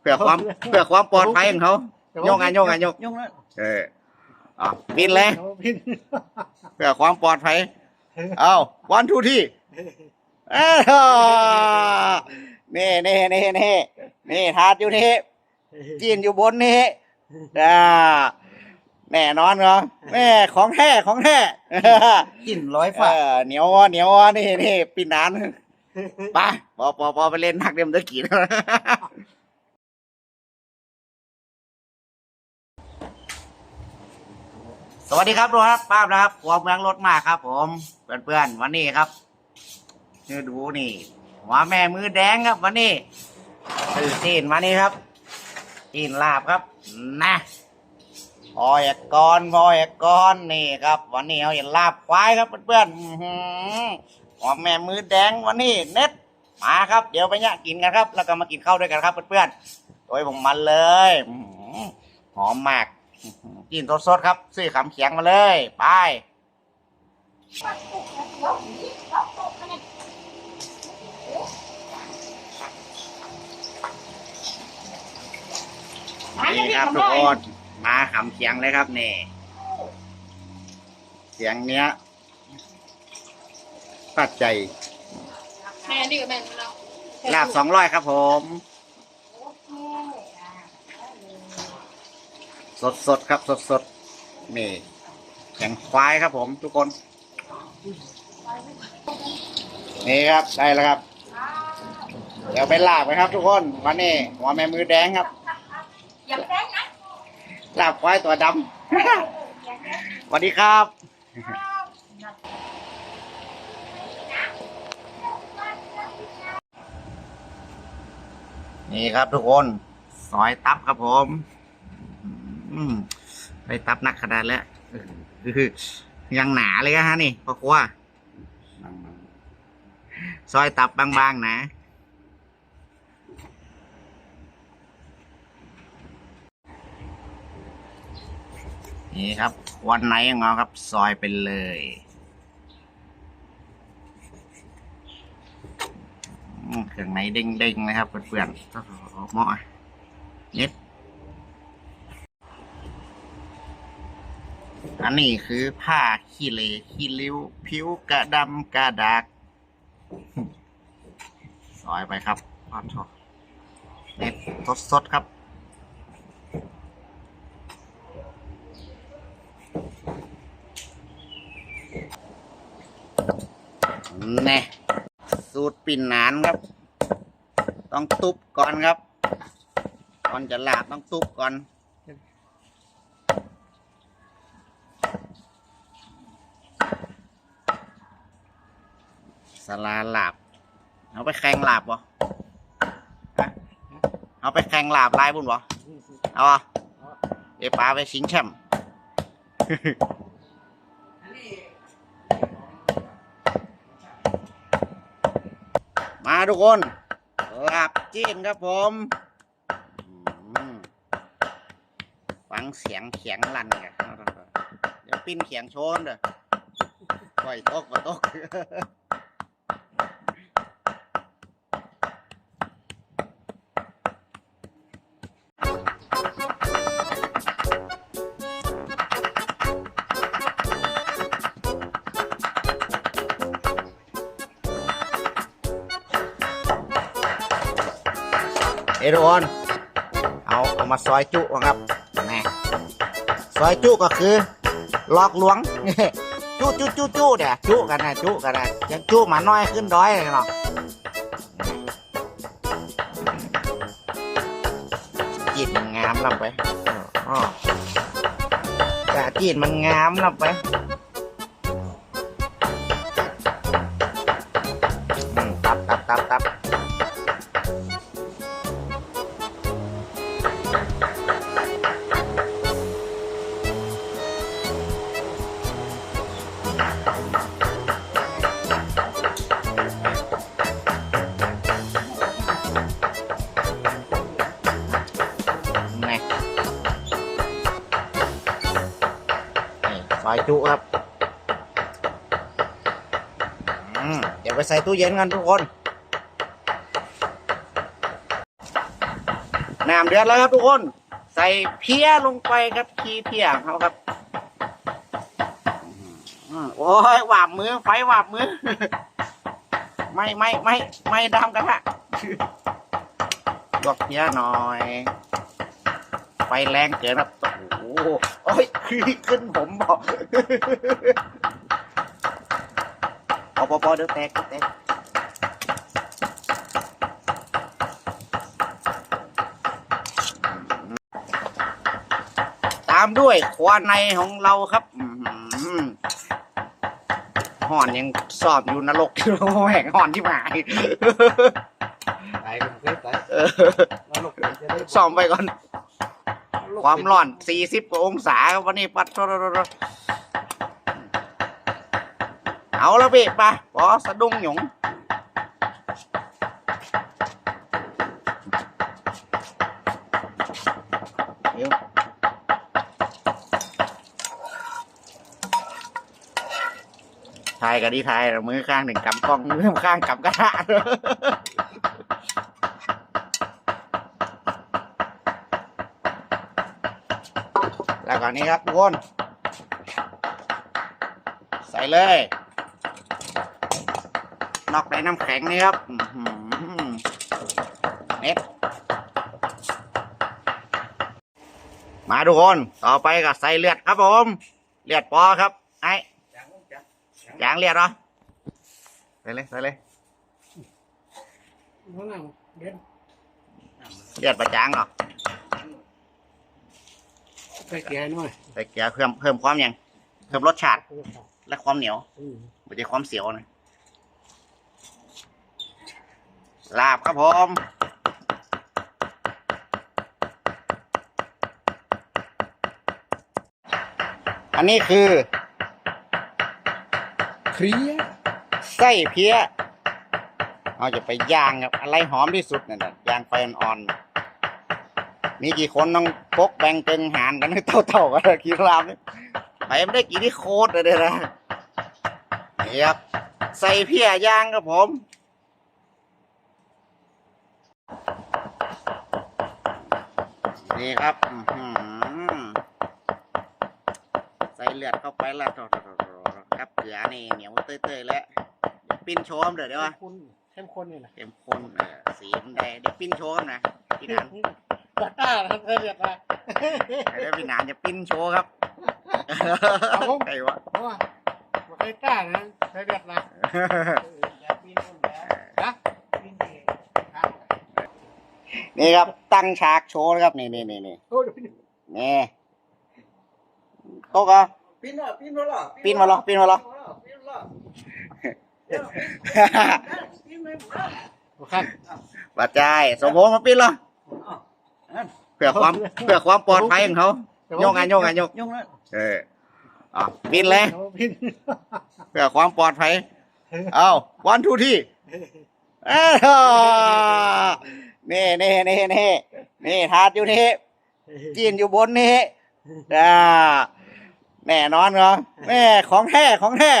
เพื่อความเพื่อความปลอดภัยของเขา โยกงานโยกงานโยกยกแล้วเอออะปิดเลยพินเพื่อความปลอดภัยเอาวันทูที่เอ้อนี่นี่นี่นี่นี่ถาดอยู่นี่จีนอยู่บนนี่อ่าแน่นอนเหรอแม่ของแท้ของแท้กลิ่นร้อยเอฝาอเหนียวอะเหนียวอะนี่นี่ปีนานไปปอปอปอไปเล่นนักเดียมตะกี้ สวัสดีครับทุกครับป้าบนะครับหัวเมืองรถมากครับ ผมเพื่อนๆวันนี้ครับนี่ดูนี่หัวแม่มือแดงครับวันนี้ตื่นตีนมานี่ครับตีนลาบครับ นะพอแอกกอนพอแอกกอนนี่ครับ วันนี้เอาเห็นลาบควายครับเพื่อนๆอื้อนหัวแม่มือแดงวันนี้เน็ตมาครับ เดี๋ยวไปเนี่ยกินกันครับ แล้วก็มากินข้าวด้วยกันครับเพื่อนๆโดยผมมันเลยหอมมาก กินสดๆครับ ซื้อขำเขียงมาเลยไปนี่ครับทุกคนมาขำเขียงเลยครับนี่เสียงเนี้ยปัดใจแม่นี่ก็แม่เราลาบสองร้อยครับผม สดสดๆครับสดสดๆนี่แข็งควายครับผมทุกคน นี่ครับได้แล้วครับ เดี๋ยวไปลาบไปครับ ทุกคนวันนี้หัวแม่มือแดงครับอย่าแจ้งนะลาบควายตัวดำสวัสดีครับนี่ครับทุกคน ซอยตับครับผม อืมไปตับหนักขนาดแล้วคือยังหนาเลยอะฮะนี่พ่อครัวซอยตับบางๆนะนี่ครับ วันไหนของเราครับ ซอยไปเลยอืมเครื่องในเด้งๆนะครับเพื่อนๆเหมาะเน็ต อันนี้คือผ้าขี้เลขี้ริ้ว ผิวกระดำกระดักซอยไปครับออโทเน็ตสดๆครับแน่สูตรปิ่นหนานครับ ต้องตุบก่อนครับ ก่อนจะลาบต้องตุบก่อน สลาลาบเอาไปแข่งลาบบ่ฮะเอาไปแข่งลาบลายบุญบ่เอาอะเดี๋ยวปลาไปสิงแชมป์มาทุกคนลาบจีนครับผมอืมฟังเสียงเขียงลั่นกันเดี๋ยวปิ้นเขียงโชนเด้อปล่อยตกมาตก อยทุกคนเอาเอามาซอยจุกครับนี่ซอยจุก็คือลอกลวงจุจุจุจุเนี่ยจุกันนะจุกันนะยังจุหมาน้อยขึ้นด้อยเลยเนาะจีดมันงามลำไปอ๋อกะจีดมันงามลำไป จุครับอืมเดี๋ยวไปใส่ตู้เย็นกันทุกคน น้ำเดือดแล้วครับทุกคน ใส่เพี้ยลงไปครับขี้เพี้ยของเขาครับโอ้ยหวาบมือ ไฟหวาบมือ ไม่ไม่ไม่ไม่ดำกันฮะลวกเพี้ยหน่อย ไฟแรงเกินครับ หโอ้ยขึ้นผมบอกพอพอพอเดี๋ยวแตกเดี๋ยวแตกตามด้วยควานในของเราครับอื้อหือห่อนยังสอบอยู่นรกแหงห่อนที่หมายตายกันเคยตายเออแล้วลูกจะได้ซ่อมไปก่อน ความร้อนสี่สิบกว่าองศาครับวันนี้ปัดเอาแล้วพี่ปะพอสะดุ้งหยงเดี๋ยวทายกันดีทายมือข้างหนึ่งกำกล้องมือข้างกำกระทะ แล้วก็นี้ครับทุกคน ใส่เลยนอกในน้ำแข็งนี่ครับอื้อหือเน็ตมาทุกคน ต่อไปก็ใส่เลือดครับผม เลือดปอครับ ไอ้จางเลือดเหรอ ใส่เลย ใส่เลยนั่นน่ะเด็ดเลือดประจางเหรอ ใส่เกลือหน่อยใส่เกลือเพิ่มเพิ่มความยังเพิ่มรสชาติและความเหนียวอืมไม่ใช่ความเสียวนะลาบครับผมอันนี้คือเคลียร์ไส้เพี้ยเราจะไปย่างครับอะไรหอมที่สุดเนี่ยนะย่างไฟอ่อนๆ มีกี่คนต้องพกแบ่งเกิงหารกันให้เท่าๆกันเลยกินลาบเนี่ยไปไม่ได้กินที่โคตรเลยนะนี่ครับใส่เพี้ยย่างครับผมนี่ครับอื้อหือใส่เลือดเข้าไปแล้วครับเกลือนี่เหนียวเต้ยๆแล้วเดี๋ยวปิ้นโชมเดี๋ยวเดี๋ยวเข้มข้นเข้มข้นนี่แหละเข้มข้นเออสีมันแดงเดี๋ยวปิ้นโชมนะพี่หนานบ้าแล้วเรียกว่าเดี๋ยวพี่หนานจะปิ้นโชว์ครับครับผม ใครวะเพราะว่าไม่เคยกล้านะเคยเรียกนะอย่าปีนคนแล้วนะปีนเองครับนี่ครับตั้งฉากโชว์นะครับนี่นี่นี่นี่โอ้ยนี่โต๊ะก็ปีนเหรอปีนมาเหรอปิ้นมาเหรอปิ้นมาเหรอปีนมาเหรอปีนมาโอเคบาดใจสมมติมาปิ้นเหรอ เพื่อความเพื่อความปลอดภัยของเขาโยกงานโยกงานโยก ยกนะเอออะปิ้นเลยปีนเพื่อความปลอดภัย เอาวันทูที่เอ้อนี่นี่นี่นี่นี่ถาดอยู่นี่จีนอยู่บนนี่อ่าแน่นอนเหรอแม่ของแท้ของแท้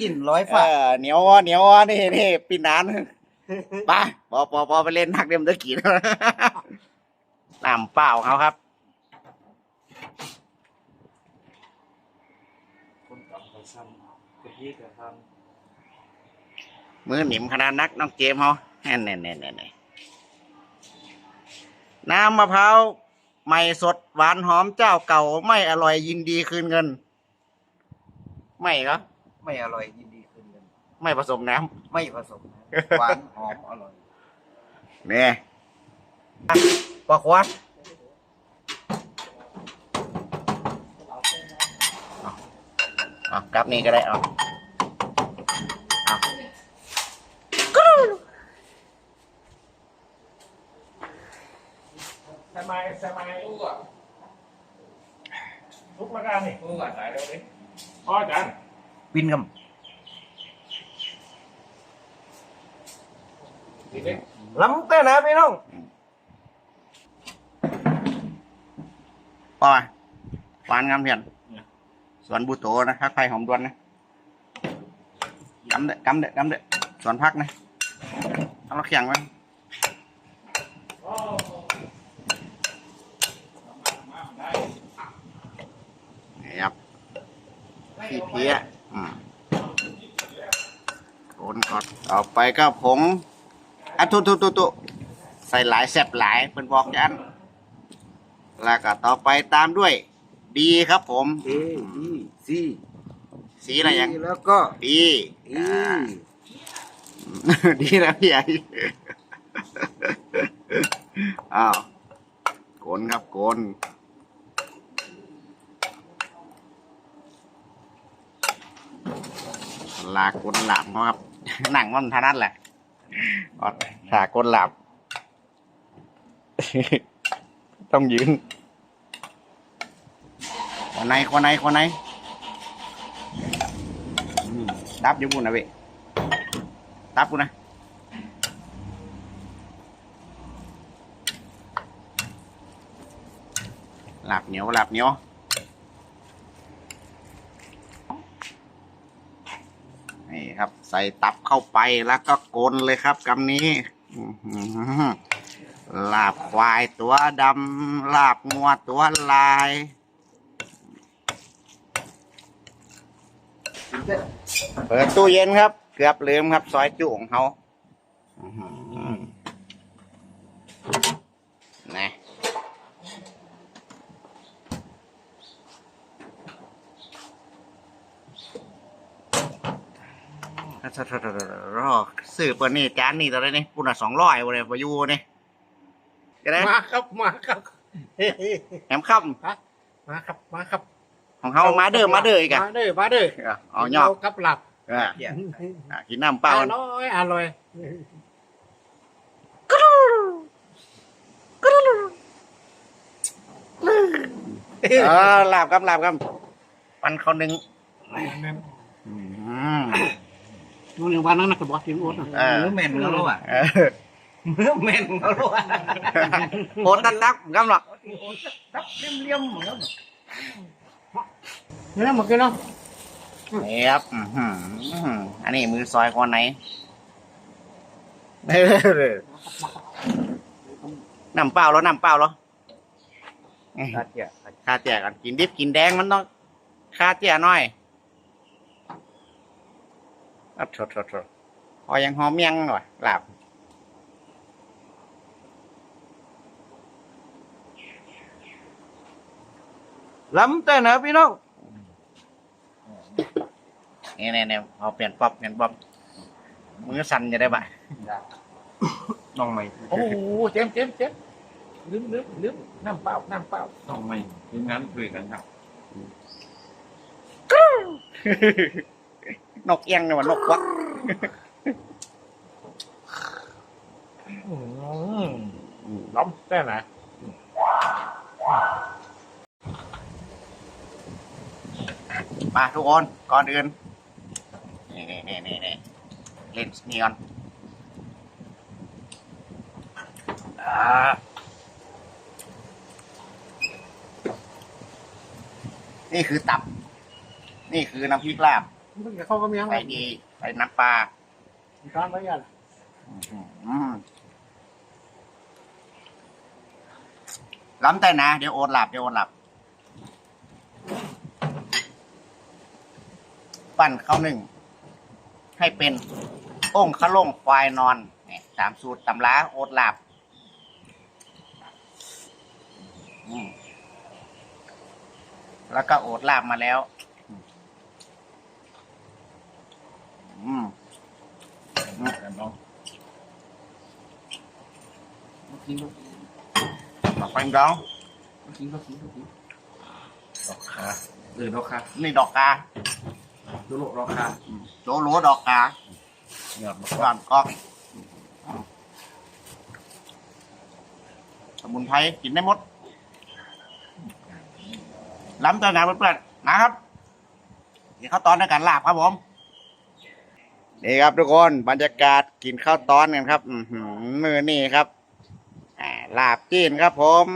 กินร้อยเอฝาอเหนียวอะเหนียวอะนี่นี่ปีนานไปปอปอปอไปเล่นนักเดียมตะกี้ น้ำเปล่าเขาครับคนเก่าเขาซ้ำคนยี่ก็ทมือหนิมขนาดนักน้องเจมส์เขาแน่แน่แน่แน่แน่น้ำมะพร้าวใหม่สดหวานหอมเจ้าเก่า ไม่อร่อยยินดีคืนเงิน ไม่เหรอำไม่อร่อยยินดีคืนเงิน ไม่ผสมน้ไม่ผสมนะหวานหอมอร่อยำเนี่ย ปอกควดเอากลับนี่ก็ได้เอาเอาทำไมทำไมลูกอะลุกมากันนี่ลูกอะตายแล้วดิพ่อจันปินกับดีเล็กล้ำเต้นนะพี่น้อง ก็หานงามเพียนสวนบุโตนะพักไผ่หอมดวนนะกำเดะกำเดะกำเด็ะสวนพักนะเอาเราเขียงไว้นี่ครับพี่เพี้ยโอนก่อนต่อไปก็ผงอะทุตุตุตุใส่หลายแซ่บหลายเป็นบอกยัน แล้วก็ต่อไปตามด้วยดีครับผมเออีซีสีอะไรยัง แล้วก็ดีอีอ่า ดีนะพี่ใหญ่ อ้าวโกนครับโกนลาโกนหลับครับ หนังมันทานัดแหละอดลาโกนหลับ ต้องยืน คนไหนคนไหนคนไหนดับอยู่บุญนะเว้ยตับกูนะหลับเหนียวหลับเหนียวนี่ครับ ใส่ตับเข้าไปแล้วก็โกนเลยครับกำนี้หลาบควายตัวดำลาบงัวตัวลาย เปิดตู้เย็นครับ เกือบลืมครับ ซอยจุของเขาอื้อหือนะรอสื่อปนี่จานนี่ตอนนี้ปุ่นอะสองร้อยวันเลยประยูนี่จะได้มาครับ มาครับแหมค่ำมาครับ มาครับ ของเขามาเด้อมาเด้ออีกอะมาเด้อมาเด้อเอาหยอกกับหลับเอออะกินน้ำเปล่าอกันร่อยอร่อยเออลาบครับลาบครับปันเขาหนึ่งอืมนู่นอย่างวันนั้นนะกระบอกทีมโอ๊ตเออมือแม่นเขารู้อะเออมือแม่นเขารู้อะโหตักตักกำหรอกตับเลี่ยมๆเหมือนกัน นี่นะเมื่อกี้เนาะนี่ครับอื้อหืออันนี้มือซอยคนไหนน้ำเปล่าแล้วน้ำเปล่าแล้วตัดเกี่ยคาเจียกันกินดิบกินแดงมันต้องคาเจียหน่อยอัดโถโถโถพอยังหอมเมียงหน่อยหลับ ล้ำแต่นะพี่น้องนี่นี่นี่พอเปลี่ยนป๊อปเปลี่ยนป๊อปมือสั่นจะได้ปะน้องใหม่โอ้โหเจมส์เจมส์เจมส์ลืมลืมลืมน้ำเปล่าน้ำเปล่าน้องใหม่ทีมงานคุยกันครับนกเอียงเนี่ยว่านกควักล้อมแต่ไห มาทุกคนก่อนอื่นนี่นี่นี่นี่นี่เล่นนี่ก่อนอ่านี่คือตับ นี่คือน้ำพริกลาบมึงจะเข้าก็มีอะไรใส่ดีใส่น้ำปลาร้านไว้ยันอืมล้ำแต่นะ เดี๋ยวโอนหลับ เดี๋ยวโอนหลับ ปั้นข้าวหนึ่ง ให้เป็นองค์ขล่งควายนอนเนี่ยตามสูตรตำราโอดหลับอืมแล้วก็โอดลาบมาแล้ว อืมกันน้องต่อไปดองกินก็กินก็กินดอกคาเออดอกคานี่ดอกกา ดูโลดอกคาโจโหลดอกกาเหงือมาก่อนก็สมุนไพรกินได้หมดล้ำตัวนะเพื่อนๆนะครับกินข้าวตอนในการลาบครับผมนี่ครับทุกคนบรรยากาศกินข้าวตอนกันครับ อือหือมือนี่ครับอ่าลาบจีนครับผม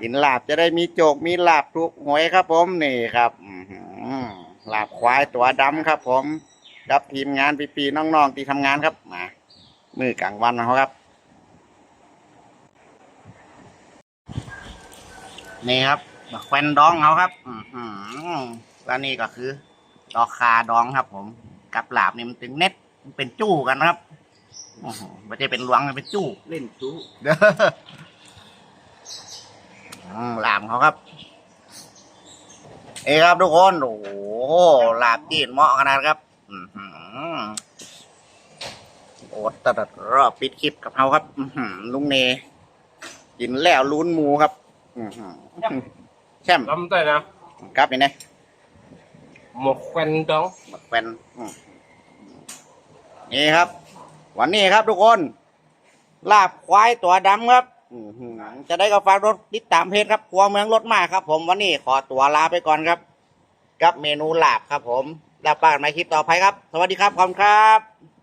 กินลาบจะได้มีโจกมีลาบทุกหวยครับผมนี่ครับ อือหือ ลาบควายตัวดำครับ ผมกับทีมงานปีๆน้องๆที่ทำงานครับมามือกลางวันนะครับ นี่ครับแควนดองเขาครับอือหือแล้วนี่ก็คือ ดอกคาดองครับ ผม กับลาบนี่มันถึงเน็ตมันเป็นจู้กันนะครับโอ้โหไม่ใช่เป็นหลวงมันเป็นจู้เล่นจู้เด้ออืมลามเขาครับเอ้ครับทุกคนโอ้ โหลาบจีนเหมาะขนาดครับอือหือโอ้ตัดรอบปิดคลิปกับเขาครับอือหือลุงเนกินแล้วลุ้นหมูครับอือหือแช่มลำได้นะครับนี่นะหมกควันดองหมดเป็นอืมนี่ครับ วันนี้ครับทุกคน ลาบควายตัวดำครับอื้อหือจะได้ก็ฝากรถติดตามเพจครับครัวเมืองรถมากครับ ผมวันนี้ขอตัวลาไปก่อนครับ กับเมนูลาบครับผมลาบปากในคลิปต่อไปครับ สวัสดีครับขอบคุณครับ